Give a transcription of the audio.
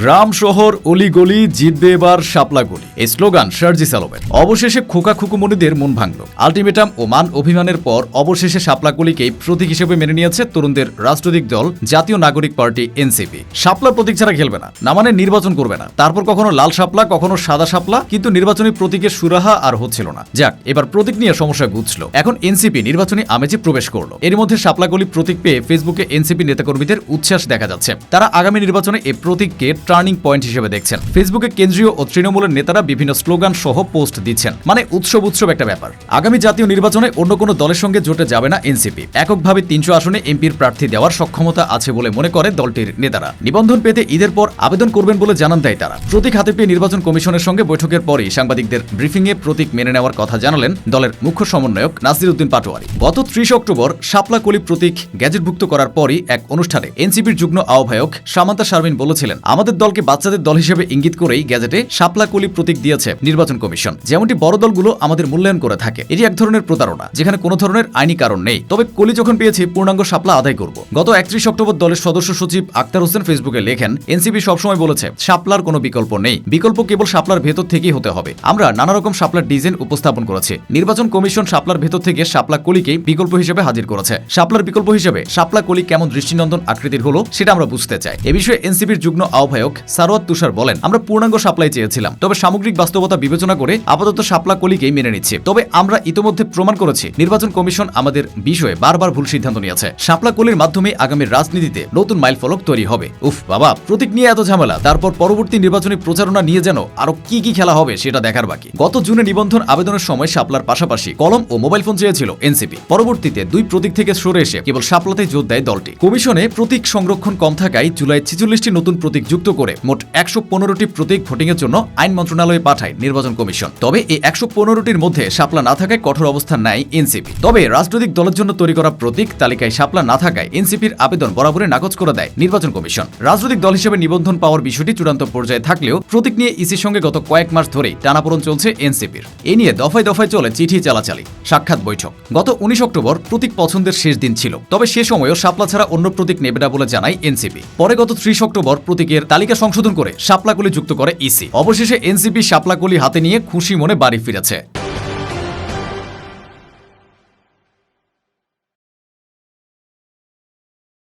গ্রাম, শহর, অলিগলি জিতবে এবার শাপলাগলি এই স্লোগান শারজি সালোমের। অবশেষে খোকা খুকুমণিদের মন ভাঙল। আলটিমেটাম ও মান অভিমানের পর অবশেষে শাপলাগলিকেই প্রতীক হিসেবে মেনে নিয়েছে তরুণদের রাষ্ট্রদিক দল, জাতীয় নাগরিক পার্টি, এনসিপি। শাপলা প্রতীক ছাড়া খেলবে না। না মানে নির্বাচন করবে না। তারপর কখনো লাল শাপলা, কখনো সাদা শাপলা, কিন্তু নির্বাচনী প্রতীকের সুরাহা আর হচ্ছিল না। যাক, এবার প্রতীক নিয়ে সমস্যা বুঝল এখন এনসিপি নির্বাচনী আমেজে প্রবেশ করল। এর মধ্যে শাপলাগলি প্রতীক পেয়ে ফেসবুকে এনসিপি নেতাকর্মীদের উচ্ছ্বাস দেখা যাচ্ছে। তারা আগামী নির্বাচনে এই প্রতীককে টার্নিং পয়েন্ট হিসেবে দেখছেন। ফেসবুকে কেন্দ্রীয় ও তৃণমূলের নেতারা বিভিন্ন স্লোগান সহ পোস্ট দিচ্ছেন। মানে উৎসব উৎসব একটা ব্যাপার। আগামী জাতীয় নির্বাচনে অন্য কোনো দলের সঙ্গে জোটে যাবে না এনসিপি। এককভাবে তিনশো আসনে এমপির প্রার্থী দেওয়ার সক্ষমতা আছে বলে মনে করে দলটির নেতারা। নিবন্ধন পেতে ঈদের পর আবেদন করবেন বলে জানান দেয় তারা। প্রতীক হাতে পেয়ে নির্বাচন কমিশনের সঙ্গে বৈঠকের পরই সাংবাদিকদের ব্রিফিংয়ে প্রতীক মেনে নেওয়ার কথা জানালেন দলের মুখ্য সমন্বয়ক নাসির উদ্দিন পাটোয়ারি। গত ত্রিশ অক্টোবর শাপলাকলি প্রতীক গ্যাজেটভুক্ত করার পরই এক অনুষ্ঠানে এনসিপির যুগ্ম আহ্বায়ক সামান্তা শারমিন বলেছিলেন, আমাদের দলকে বাচ্চাদের দল হিসেবে ইঙ্গিত করেই গ্যাজেটে শাপলাকলি প্রতীক দিয়েছে নির্বাচন কমিশন। যেমনটি বড় দলগুলো আমাদের মূল্যায়ন করে থাকে। এটি এক ধরনের প্রতারণা, যেখানে কোনো ধরনের আইনি কারণ নেই। তবে কলি যখন পেয়েছি, পূর্ণাঙ্গ শাপলা আদায় করব। গত একত্রিশ অক্টোবর দলের সদস্য সচিব আক্তার হোসেন ফেসবুকে লেখেন, এনসিপি সবসময় বলেছে, শাপলার কোনো বিকল্প নেই। বিকল্প কেবল শাপলার ভেতর থেকেই হতে হবে। আমরা নানা রকম শাপলার ডিজাইন উপস্থাপন করেছি। নির্বাচন কমিশন শাপলার ভেতর থেকে শাপলা কলিকে বিকল্প হিসেবে হাজির করেছে। শাপলার বিকল্প হিসেবে শাপলা কলি কেমন দৃষ্টিনন্দন আকৃতির হলো, সেটা আমরা বুঝতে চাই। এ বিষয়ে এনসিপির যুগ্ম আহ্বায়ক সারোয়াত তুষার বলেন, আমরা পূর্ণাঙ্গ সাপ্লাই চেয়েছিলাম, তবে সামগ্রিক বাস্তবতা বিবেচনা করে আপাতত শাপলা কলিকেই মেনে নিচ্ছি। তবে আমরা ইতোমধ্যে প্রমাণ করেছি, নির্বাচন কমিশন আমাদের বিষয়ে বারবার ভুল সিদ্ধান্ত নিয়েছে। শাপলা কলির মাধ্যমে আগামী রাজনীতিতে নতুন মাইল ফলক তৈরি হবে। উফ, বাবা, প্রতীক নিয়ে এত ঝামেলা, তারপর পরবর্তী নির্বাচনী প্রচারণা নিয়ে যেন আরও কি কি খেলা হবে সেটা দেখার বাকি। গত জুনে নিবন্ধন আবেদনের সময় শাপলার পাশাপাশি কলম ও মোবাইল ফোন চেয়েছিল এনসিপি। পরবর্তীতে দুই প্রতীক থেকে সরে এসে কেবল শাপলাতেই জোর দেয় দলটি। কমিশনে প্রতীক সংরক্ষণ কম থাকায় জুলাই ছেচল্লিশটি নতুন প্রতীক যুক্ত করে মোট একশো পনেরোটি প্রতীক ভোটিং এর জন্য আইন মন্ত্রণালয়ে পাঠায় নির্বাচন কমিশন। তবে এই একশো পনেরোটির মধ্যে শাপলা না থাকায় কঠোর অবস্থান নেয় এনসিপি। তবে রাজনৈতিক দলের জন্য তৈরি করা প্রতীক তালিকায় শাপলা না থাকায় এনসিপির আবেদন বরাবরই নাকচ করে দেয় নির্বাচন কমিশন। রাজনৈতিক দল হিসেবে নিবন্ধন পাওয়ার বিষয়টি চূড়ান্ত পর্যায়ে থাকলেও প্রতীক নিয়ে ইসির সঙ্গে গত কয়েক মাস ধরেই টানাপোড়ন চলছে এনসিপির। এ নিয়ে দফায় দফায় চলে চিঠি চালাচালি, সাক্ষাৎ বৈঠক। গত উনিশ অক্টোবর প্রতীক পছন্দের শেষ দিন ছিল। তবে সে সময়ও শাপলা ছাড়া অন্য প্রতীক নেবে না বলে জানায় এনসিপি। পরে গত ত্রিশ অক্টোবর প্রতীকের তালিকা সংশোধন করে শাপলাকলি যুক্ত করে ইসি। অবশেষে এনসিপি শাপলাকলি হাতে নিয়ে খুশি মনে বাড়ি ফিরেছে।